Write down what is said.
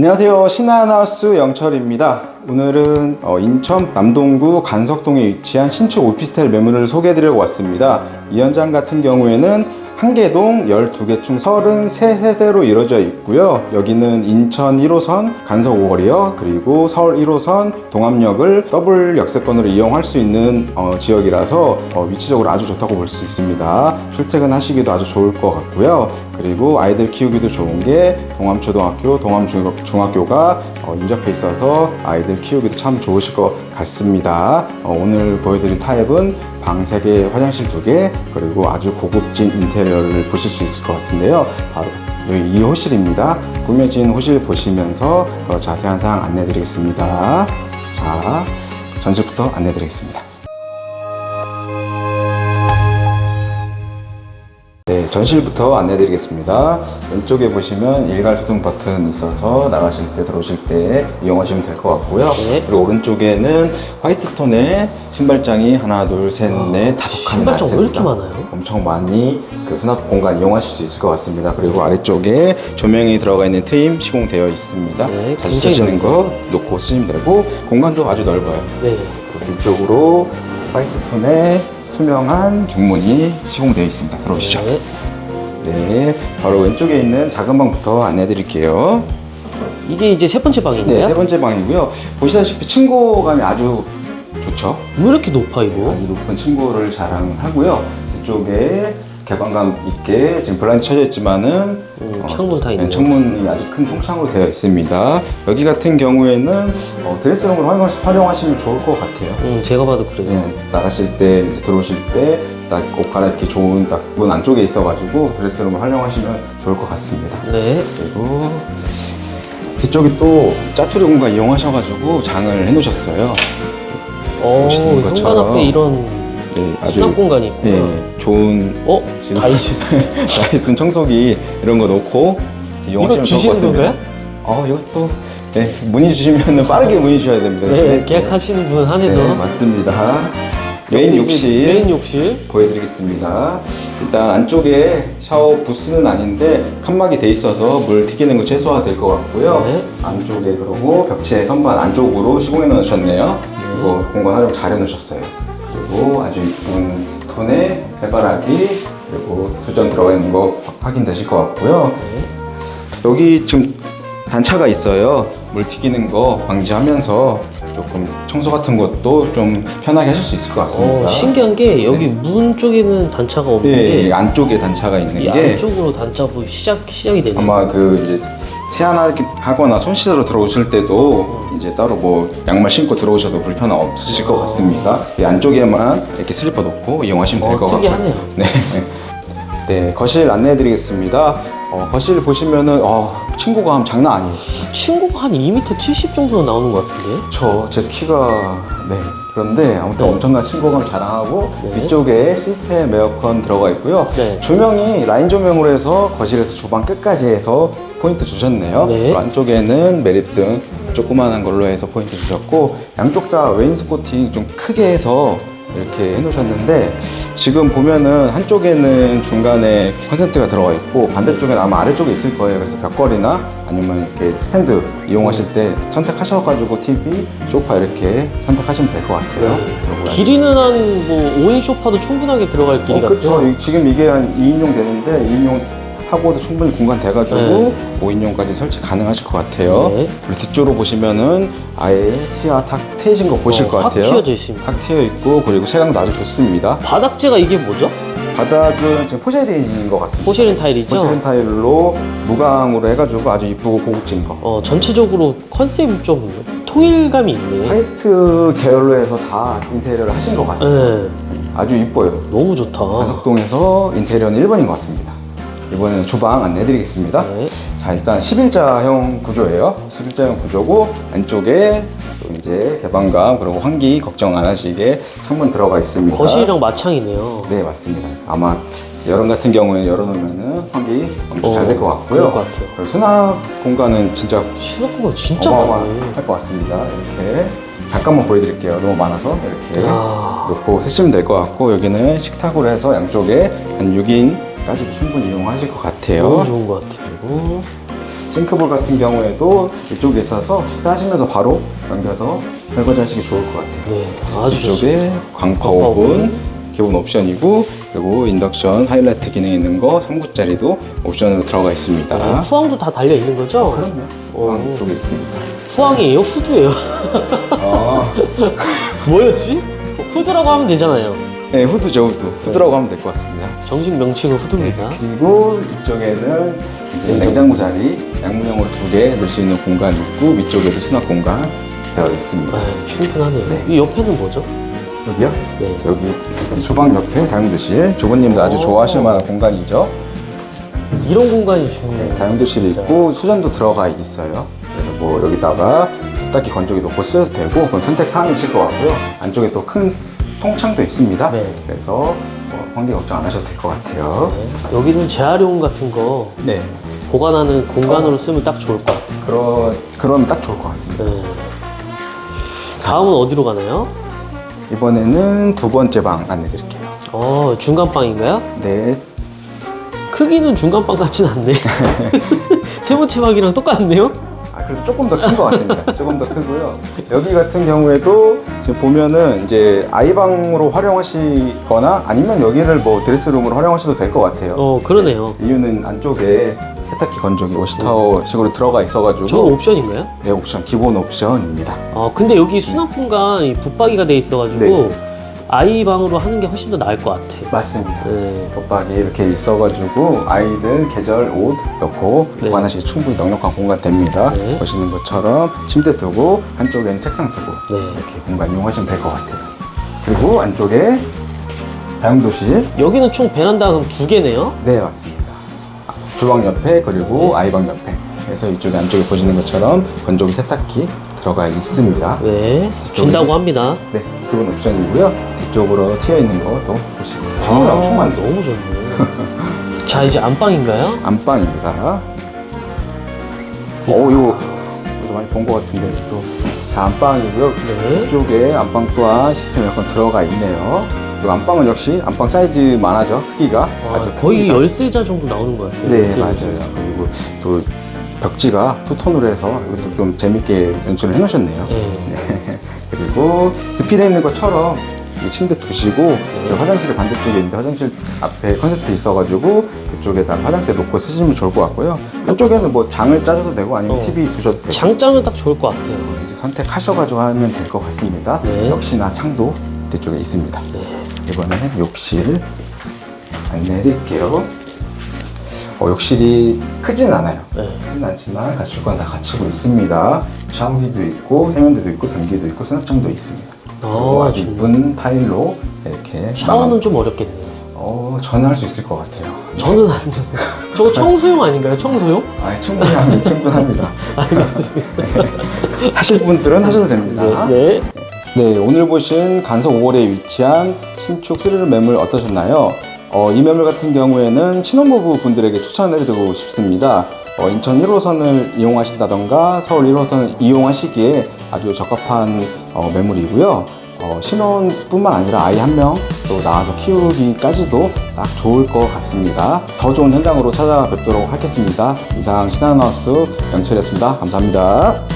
안녕하세요. 신한하우스 영철입니다. 오늘은 어, 인천 남동구 간석동에 위치한 신축 오피스텔 매물을 소개해드리려고 왔습니다. 이 현장 같은 경우에는 한 개동 12개 총 33세대로 이루어져 있고요. 여기는 인천 1호선 간석 5거리역 그리고 서울 1호선 동암역을 더블 역세권으로 이용할 수 있는 어, 지역이라서 어, 위치적으로 아주 좋다고 볼 수 있습니다. 출퇴근하시기도 아주 좋을 것 같고요. 그리고 아이들 키우기도 좋은 게 동암초등학교, 동암중학교가 어, 인접해 있어서 아이들 키우기도 참 좋으실 것 같습니다. 어, 오늘 보여드릴 타입은 방 3개, 화장실 2개, 그리고 아주 고급진 인테리어를 보실 수 있을 것 같은데요. 바로 여기 2호실입니다. 꾸며진 호실 보시면서 더 자세한 사항 안내 드리겠습니다. 자, 전실부터 안내 드리겠습니다. 네, 전실부터 안내드리겠습니다. 왼쪽에 보시면 일괄 소등 버튼 있어서 나가실 때 들어오실 때 이용하시면 될 것 같고요. 네. 그리고 오른쪽에는 화이트 톤의 신발장이 하나, 둘, 셋, 넷, 다섯 칸이 아, 신발장 왜 이렇게. 많아요? 엄청 많이 그 수납 공간 이용하실 수 있을 것 같습니다. 그리고 아래쪽에 조명이 들어가 있는 트임 시공되어 있습니다. 네, 자주 굉장히 쓰시는 거 놓고 쓰시면 되고 공간도 아주 넓어요. 네. 그리고 뒤쪽으로 화이트 톤의 투명한 중문이 시공되어 있습니다. 들어오시죠. 네. 네, 바로 왼쪽에 있는 작은 방부터 안내해 드릴게요. 이게 이제 세 번째 방인가요? 네, 세 번째 방이고요. 보시다시피 층고감이 아주 좋죠. 왜 이렇게 높아 이거? 아주 높은 층고를 자랑하고요. 이쪽에 개방감 있게 지금 블라인드 쳐져 있지만은 음, 창문 다 있네요. 네, 창문이 아주 큰 통창으로 되어 있습니다. 여기 같은 경우에는 어, 드레스룸을 활용하- 활용하시면 좋을 것 같아요. 음, 제가 봐도 그래요. 네, 나가실 때 이제 들어오실 때 딱 옷 갈아입기 좋은 딱 문 안쪽에 있어가지고 드레스룸을 활용하시면 좋을 것 같습니다. 네. 그리고 뒤쪽에 또 짜투리 공간 이용하셔가지고 장을 해놓으셨어요. 어, 보시는 현관 것처럼. 앞에 이런 네, 수납 공간이 있구나. 네, 좋은 어? 지금- 다이슨. 다이슨 청소기 이런 거 놓고 이용하시면 이거 좋을 것 주시는 같습니다. 건가요? 어, 이것도 네, 문의 주시면 빠르게 문의 주셔야 됩니다. 네, 계약하시는 분 한해서. 네, 맞습니다. 메인 여기 이제 욕실 메인 욕실. 보여드리겠습니다. 일단 안쪽에 샤워 부스는 아닌데 칸막이 돼 있어서 물 튀기는 거 최소화 될 것 같고요. 네. 안쪽에 그리고 벽체 선반 안쪽으로 시공해 놓으셨네요. 그리고 공간 활용 잘 해놓으셨어요. 그리고 아주 이쁜 톤의 해바라기 그리고 두전 들어가 있는 거 확인되실 것 같고요. 여기 지금 단차가 있어요. 물 튀기는 거 방지하면서 조금 청소 같은 것도 좀 편하게 하실 수 있을 것 같습니다. 어, 신기한 게 여기 문 쪽에는 단차가 없는 네, 게이 안쪽에 단차가 있는 이 게 안쪽으로 단차가 시작 시작이 되네. 아마 그 이제 세안하거나 손 씻으러 들어오실 때도 이제 따로 뭐 양말 신고 들어오셔도 불편 없으실 것 같습니다. 이 안쪽에만 이렇게 슬리퍼 놓고 이용하시면 될 어, 것 같고요. 특이하네요. 네. 네, 거실 안내해드리겠습니다. 어, 거실 보시면은 어, 친구감 장난 아니에요. 친구가 한 2m 70 정도 나오는 것 같은데. 저 제 키가 네 그런데 아무튼 네. 엄청난 친구감 자랑하고 네. 위쪽에 시스템 에어컨 들어가 있고요. 네. 조명이 라인 조명으로 해서 거실에서 주방 끝까지 해서 포인트 주셨네요. 네. 안쪽에는 매립등 조그만한 걸로 해서 포인트 주셨고 양쪽 다 웨인스코팅 좀 크게 해서 이렇게 해놓으셨는데 지금 보면은 한쪽에는 중간에 컨센트가 들어가 있고 반대쪽에는 아마 아래쪽에 있을 거예요. 그래서 벽걸이나 아니면 이렇게 스탠드 이용하실 때 선택하셔가지고 TV, 소파 이렇게 선택하시면 될 것 같아요. 그리고 길이는 한 뭐 5인 소파도 충분하게 들어갈 길이 어, 같죠. 이- 지금 이게 한 2인용 되는데 2인용 하고도 충분히 공간 돼가지고 네. 5인용까지 설치 가능하실 것 같아요. 네. 그리고 뒤쪽으로 보시면은 아예 시야 탁 트여진 거 보실 어, 것 확 같아요. 튀어져 있습니다. 탁 트여 있고 그리고 채광도 아주 좋습니다. 바닥재가 이게 뭐죠? 바닥은 지금 포세린인 것 같습니다. 포시린 타일이죠. 포세린 타일로 무광으로 해가지고 아주 이쁘고 고급진 거. 어, 전체적으로 컨셉이 좀 통일감이 있네. 화이트 계열로 해서 다 인테리어를 하신 것 같아요. 네, 아주 이뻐요. 너무 좋다. 가석동에서 인테리어는 1번인 것 같습니다. 이번에는 주방 안내드리겠습니다. 네. 자, 일단 11자형 구조예요. 11자형 구조고, 안쪽에 또 이제 개방감, 그리고 환기 걱정 안 하시게 창문 들어가 있습니다. 거실이랑 마창이네요. 네, 맞습니다. 아마 여름 같은 경우에는 열어놓으면 환기 엄청 어, 잘될 것 같고요. 그럴 것 같아요. 그리고 수납 공간은 진짜 수납공간 진짜 많네. 어마어마할 것 같습니다. 이렇게. 잠깐만 보여드릴게요. 너무 많아서 이렇게 아. 놓고 쓰시면 될 것 같고 여기는 식탁으로 해서 양쪽에 한 6인 까지도 충분히 이용하실 것 같아요. 너무 좋은 것 같아요. 그리고 싱크볼 같은 경우에도 이쪽에 있어서 식사하시면서 바로 넘겨서 설거지 하시기 좋을 것 같아요. 네, 아주 좋습니다. 이쪽에 광파 광파 오븐. 기본 옵션이고 그리고 인덕션 하이라이트 기능 있는 거 3구짜리도 옵션으로 들어가 있습니다. 네, 후황도 다 달려 있는 거죠? 그럼요. 오. 방 쪽에 있습니다. 후황이에요? 후드예요? 아, 뭐였지? 후드라고 하면 되잖아요. 네, 후드죠, 후드. 후드라고 하면 될 것 같습니다. 정식 명칭은 후드입니다. 그리고 이쪽에는 이제 냉장고 자리 양문형으로 두 개 넣을 수 있는 공간이 있고 위쪽에도 수납 공간 되어 있습니다. 아, 충분하네요. 이 옆에는 뭐죠? 여기요? 네. 여기 주방 옆에 다용도실 주부님도 아주 오. 좋아하실 만한 공간이죠. 이런 공간이 중요해요. 다용도실이 있고 수전도 들어가 있어요. 그래서 뭐 여기다가 세탁기 건조기 놓고 쓰셔도 되고 그건 선택 사항이실 것 같고요. 안쪽에 또큰 통창도 있습니다. 네. 그래서 뭐 환기 걱정 안 하셔도 될 것 같아요. 네. 여기는 재활용 같은 거 네. 보관하는 공간으로 쓰면 딱 좋을 것 같아요. 그러 그러면 딱 좋을 것 같습니다. 네. 다음은 어디로 가나요? 이번에는 두 번째 방 안내 드릴게요. 어, 중간방인가요? 네, 크기는 중간방 같진 않네. 세 번째 방이랑 똑같네요? 아, 그래도 조금 더 큰 것 같습니다. 조금 더 크고요. 여기 같은 경우에도 지금 보면은 이제 아이방으로 활용하시거나 아니면 여기를 뭐 드레스룸으로 활용하셔도 될 것 같아요. 어, 그러네요. 이유는 안쪽에 세탁기 건조기 워시타워 식으로 들어가 있어가지고 저거 옵션인가요? 네, 옵션 기본 옵션입니다. 어, 근데 여기 수납 공간 이 붙박이가 돼 있어가지고 네. 아이 방으로 하는 게 훨씬 더 나을 것 같아. 맞습니다. 네. 붙박이 이렇게 있어가지고 아이들 계절 옷 넣고 네. 보관하시기 충분히 넉넉한 공간 됩니다. 네. 보시는 것처럼 침대 두고 한쪽에는 책상 두고 네. 이렇게 공간 이용하시면 될 것 같아요. 그리고 안쪽에 다용도실 여기는 총 베란다 그럼 두 개네요. 네 맞습니다. 아, 주방 옆에 그리고 아이방 옆에 그래서 이쪽에 안쪽에 보시는 것처럼 건조기 세탁기 들어가 있습니다. 네. 준다고 합니다. 네, 기본 옵션이고요. 뒤쪽으로 튀어 있는 것도 보시고 정말 엄청 많네. 아, 너무 좋네. 자 이제 안방인가요? 안방입니다. 오, 이거 이거 많이 본 것 같은데 또 자, 안방이고요. 네. 이쪽에 안방 또한 시스템 에어컨 들어가 있네요. 그리고 안방은 역시 안방 사이즈만 하죠. 크기가 아, 아주 거의. 열세자 정도 나오는 것 같아요. 네, 열세, 맞아요. 그리고 또 벽지가 투톤으로 해서 이것도 좀 재밌게 연출을 해놓으셨네요. 네. 그리고 스피드에 있는 것처럼 이 침대 두시고 저 화장실이 반대쪽에 있는데 화장실 앞에 컨셉트 있어가지고 그쪽에다가 화장대 놓고 쓰시면 좋을 것 같고요. 한쪽에는 뭐 장을 짜셔도 되고 아니면 어. TV 두셔도 되고 장점은 딱 좋을 것 같아요. 이제 선택하셔가지고 하면 될 것 같습니다. 네. 역시나 창도 뒤쪽에 있습니다. 네. 이번에는 욕실 안내해드릴게요. 어, 욕실이 크진 않아요. 네. 크진 않지만 갖출 건 다 갖추고 있습니다. 샤워기도 있고 세면대도 있고 변기도 있고 수납장도 있습니다. 그리고 아, 아주 좋네. 이쁜 타일로 이렇게 샤워는 마감- 좀 어렵겠네요. 어, 저는 할 수 있을 것 같아요. 저는 안 돼요. 저거 청소용 아닌가요? 청소용? 아, 충분히 충분합니다. 알겠습니다. 하실 분들은 하셔도 됩니다. 네. 네, 오늘 보신 간석 5월에 위치한 신축 스리룸 매물 어떠셨나요? 어, 이 매물 같은 경우에는 신혼부부 분들에게 추천해드리고 싶습니다. 어, 인천 1호선을 이용하신다던가 서울 1호선을 이용하시기에 아주 적합한 어, 매물이고요. 어, 신혼뿐만 아니라 아이 한 명또 나와서 키우기까지도 딱 좋을 것 같습니다. 더 좋은 현장으로 찾아뵙도록 하겠습니다. 이상 신한하우스 영철이었습니다. 감사합니다.